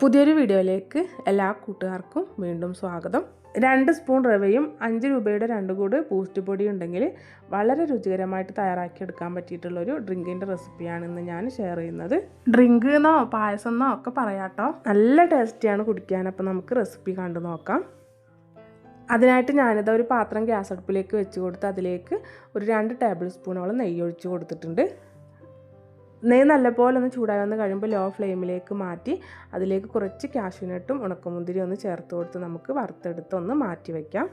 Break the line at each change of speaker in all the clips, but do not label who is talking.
പുതിയൊരു വീഡിയോയിലേക്ക് എല്ലാ കൂട്ടുകാർക്കും വീണ്ടും സ്വാഗതം. രണ്ട് സ്പൂൺ റവയും അഞ്ച് രൂപയുടെ രണ്ട് കൂട് ബൂസ്റ്റ് പൊടി ഉണ്ടെങ്കിൽ വളരെ രുചികരമായിട്ട് തയ്യാറാക്കിയെടുക്കാൻ പറ്റിയിട്ടുള്ളൊരു ഡ്രിങ്കിന്റെ റെസിപ്പിയാണ് ഇന്ന് ഞാൻ ഷെയർ ചെയ്യുന്നത്. ഡ്രിങ്ക് എന്നോ പായസം എന്നോ ഒക്കെ പറയാട്ടോ. നല്ല ടേസ്റ്റിയാണ് കുടിക്കാൻ. അപ്പോൾ നമുക്ക് റെസിപ്പി കണ്ടു നോക്കാം. അതിനായിട്ട് ഞാനിത് ഒരു പാത്രം ഗ്യാസ് അടുപ്പിലേക്ക് വെച്ച് കൊടുത്ത് അതിലേക്ക് ഒരു രണ്ട് ടേബിൾ സ്പൂണോളം നെയ്യ് ഒഴിച്ച് കൊടുത്തിട്ടുണ്ട്. നെയ്യ് നല്ലപോലെ ഒന്ന് ചൂടായി വന്ന് കഴിയുമ്പോൾ ലോ ഫ്ലെയിമിലേക്ക് മാറ്റി അതിലേക്ക് കുറച്ച് കാഷ്യൂനട്ടും ഉണക്കമുന്തിരി ഒന്ന് ചേർത്ത് കൊടുത്ത് നമുക്ക് വറുത്തെടുത്ത് ഒന്ന് മാറ്റി വയ്ക്കാം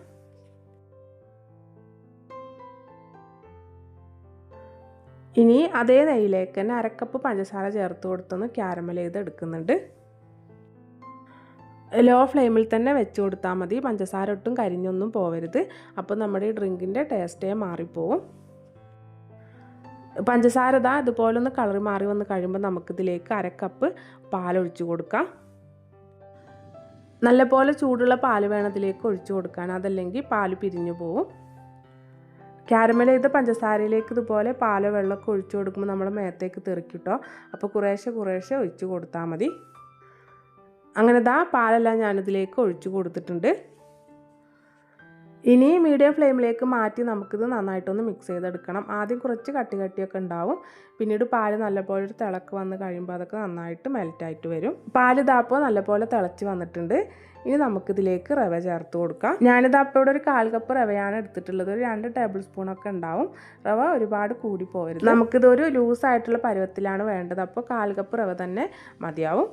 ഇനി അതേ നെയ്യിലേക്ക് തന്നെ അരക്കപ്പ് പഞ്ചസാര ചേർത്ത് കൊടുത്തൊന്ന് ക്യാരമൽ ചെയ്ത് എടുക്കുന്നുണ്ട് ലോ ഫ്ലെയിമിൽ തന്നെ വെച്ച് കൊടുത്താൽ മതി. പഞ്ചസാര ഒട്ടും കരിഞ്ഞൊന്നും പോവരുത്. അപ്പോൾ നമ്മുടെ ഡ്രിങ്കിന്റെ ടേസ്റ്റേ മാറിപ്പോവും. പഞ്ചസാര ഇതാ ഇതുപോലെ ഒന്ന് കളർ മാറി വന്ന് കഴിയുമ്പോൾ നമുക്കിതിലേക്ക് അരക്കപ്പ് പാലൊഴിച്ച് കൊടുക്കാം. നല്ലപോലെ ചൂടുള്ള പാൽ വേണം ഇതിലേക്ക് ഒഴിച്ചു കൊടുക്കാൻ അതല്ലെങ്കിൽ പാൽ പിരിഞ്ഞു പോവും. ക്യാരമൽ ചെയ്ത പഞ്ചസാരയിലേക്ക് ഇതുപോലെ പാലോ വെള്ളമൊക്കെ ഒഴിച്ചു കൊടുക്കുമ്പോൾ നമ്മൾ മേത്തേക്ക് തെറിക്കിട്ടോ അപ്പോൾ കുറേശ്ശെ കുറേശ്ശെ ഒഴിച്ചു കൊടുത്താൽ മതി. അങ്ങനെ ദാ പാലെല്ലാം ഞാനിതിലേക്ക് ഒഴിച്ചു കൊടുത്തിട്ടുണ്ട്. ഇനി മീഡിയം ഫ്ലെയിമിലേക്ക് മാറ്റി നമുക്കിത് നന്നായിട്ടൊന്ന് മിക്സ് ചെയ്തെടുക്കണം. ആദ്യം കുറച്ച് കട്ടി കട്ടിയൊക്കെ ഉണ്ടാവും. പിന്നീട് പാൽ നല്ലപോലെ ഒരു തിളക്ക് വന്ന് കഴിയുമ്പോൾ അതൊക്കെ നന്നായിട്ട് മെൽറ്റായിട്ട് വരും. പാൽ ഇതാപ്പോൾ നല്ലപോലെ തിളച്ച് വന്നിട്ടുണ്ട്. ഇനി നമുക്കിതിലേക്ക് റവ ചേർത്ത് കൊടുക്കാം. ഞാനിത് അപ്പോൾ ഇവിടെ ഒരു കാൽ കപ്പ് റവയാണ് എടുത്തിട്ടുള്ളത്. ഒരു രണ്ട് ടേബിൾ സ്പൂണൊക്കെ ഉണ്ടാവും. റവ ഒരുപാട് കൂടി പോകരുത് നമുക്കിതൊരു ലൂസായിട്ടുള്ള പരുവത്തിലാണ് വേണ്ടത്. അപ്പോൾ കാൽ കപ്പ് റവ തന്നെ മതിയാവും.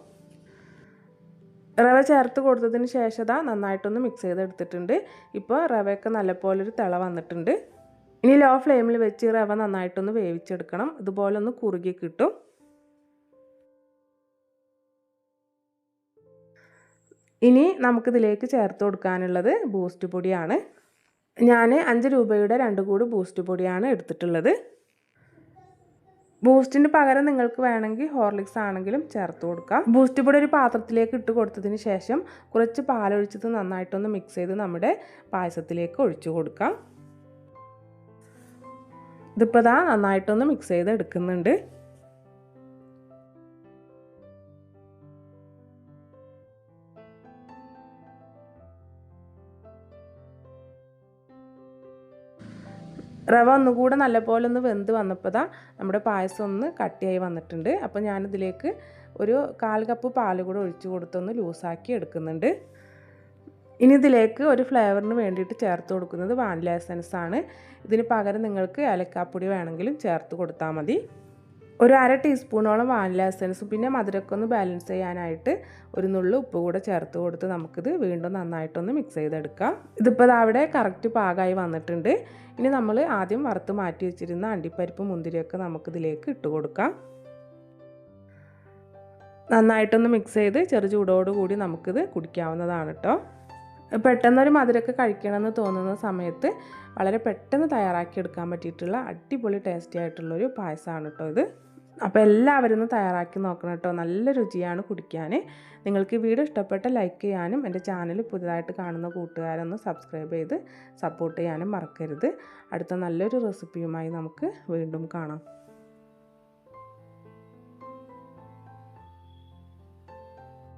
റവ ചേർത്ത് കൊടുത്തതിന് ശേഷം ഇതാ നന്നായിട്ടൊന്ന് മിക്സ് ചെയ്തെടുത്തിട്ടുണ്ട്. ഇപ്പോൾ റവയൊക്കെ നല്ലപോലെ ഒരു തിള വന്നിട്ടുണ്ട്. ഇനി ലോ ഫ്ലെയിമിൽ വെച്ച് റവ നന്നായിട്ടൊന്ന് വേവിച്ചെടുക്കണം. ഇതുപോലെ ഒന്ന് കുറുകി കിട്ടും. ഇനി നമുക്കിതിലേക്ക് ചേർത്ത് കൊടുക്കാനുള്ളത് ബൂസ്റ്റ് പൊടിയാണ്. ഞാൻ അഞ്ച് രൂപയുടെ രണ്ട് കൂട് ബൂസ്റ്റ് പൊടിയാണ് എടുത്തിട്ടുള്ളത്. ബൂസ്റ്റിന് പകരം നിങ്ങൾക്ക് വേണമെങ്കിൽ ഹോർലിക്സ് ആണെങ്കിലും ചേർത്ത് കൊടുക്കാം. ബൂസ്റ്റ് പൊടി ഒരു പാത്രത്തിലേക്ക് ഇട്ട് കൊടുത്തതിന് ശേഷം കുറച്ച് പാലൊഴിച്ചത് നന്നായിട്ടൊന്ന് മിക്സ് ചെയ്ത് നമ്മുടെ പായസത്തിലേക്ക് ഒഴിച്ചു കൊടുക്കാം. ഇതിപ്പോൾ ദാ നന്നായിട്ടൊന്ന് മിക്സ് ചെയ്ത് എടുക്കുന്നുണ്ട് റവ ഒന്നുകൂടെ നല്ലപോലെ ഒന്ന് വെന്ത് വന്നപ്പോൾ നമ്മുടെ പായസം ഒന്ന് കട്ടിയായി വന്നിട്ടുണ്ട്. അപ്പോൾ ഞാനിതിലേക്ക് ഒരു കാൽ കപ്പ് പാൽ കൂടെ ഒഴിച്ച് കൊടുത്തൊന്ന് ലൂസാക്കി എടുക്കുന്നുണ്ട്. ഇനി ഇതിലേക്ക് ഒരു ഫ്ലേവറിന് വേണ്ടിയിട്ട് ചേർത്ത് കൊടുക്കുന്നത് വാനില എസൻസ് ആണ് ഇതിന് പകരം നിങ്ങൾക്ക് ഏലക്കാപ്പൊടി വേണമെങ്കിലും ചേർത്ത് കൊടുത്താൽ മതി. ഒരു അര ടീസ്പൂണോളം വാനില എസൻസ് പിന്നെ മധുരമൊക്കെ ഒന്ന് ബാലൻസ് ചെയ്യാനായിട്ട് ഒരു നുള്ളു ഉപ്പ് കൂടെ ചേർത്ത് കൊടുത്ത് നമുക്കിത് വീണ്ടും നന്നായിട്ടൊന്ന് മിക്സ് ചെയ്തെടുക്കാം. ഇതിപ്പോൾ അവിടെ കറക്റ്റ് പാകമായി വന്നിട്ടുണ്ട്. ഇനി നമ്മൾ ആദ്യം വറുത്ത് മാറ്റി വെച്ചിരുന്ന അണ്ടിപ്പരിപ്പ് മുന്തിരിയൊക്കെ നമുക്കിതിലേക്ക് ഇട്ട് കൊടുക്കാം. നന്നായിട്ടൊന്ന് മിക്സ് ചെയ്ത് ചെറു ചൂടോടുകൂടി നമുക്കിത് കുടിക്കാവുന്നതാണ് കേട്ടോ പെട്ടെന്നൊരു മധുരമൊക്കെ കഴിക്കണമെന്ന് തോന്നുന്ന സമയത്ത് വളരെ പെട്ടെന്ന് തയ്യാറാക്കിയെടുക്കാൻ പറ്റിയിട്ടുള്ള അടിപൊളി ടേസ്റ്റി ആയിട്ടുള്ളൊരു പായസമാണ് കേട്ടോ ഇത്. അപ്പോൾ എല്ലാവരും ഒന്ന് തയ്യാറാക്കി നോക്കണം കേട്ടോ. നല്ല രുചിയാണ് കുടിക്കാൻ. നിങ്ങൾക്ക് ഈ വീഡിയോ ഇഷ്ടപ്പെട്ട ലൈക്ക് ചെയ്യാനും എന്റെ ചാനൽ പുതുതായിട്ട് കാണുന്ന കൂട്ടുകാരൊന്ന് സബ്സ്ക്രൈബ് ചെയ്ത് സപ്പോർട്ട് ചെയ്യാനും മറക്കരുത്. അടുത്ത നല്ലൊരു റെസിപ്പിയുമായി നമുക്ക് വീണ്ടും കാണാം.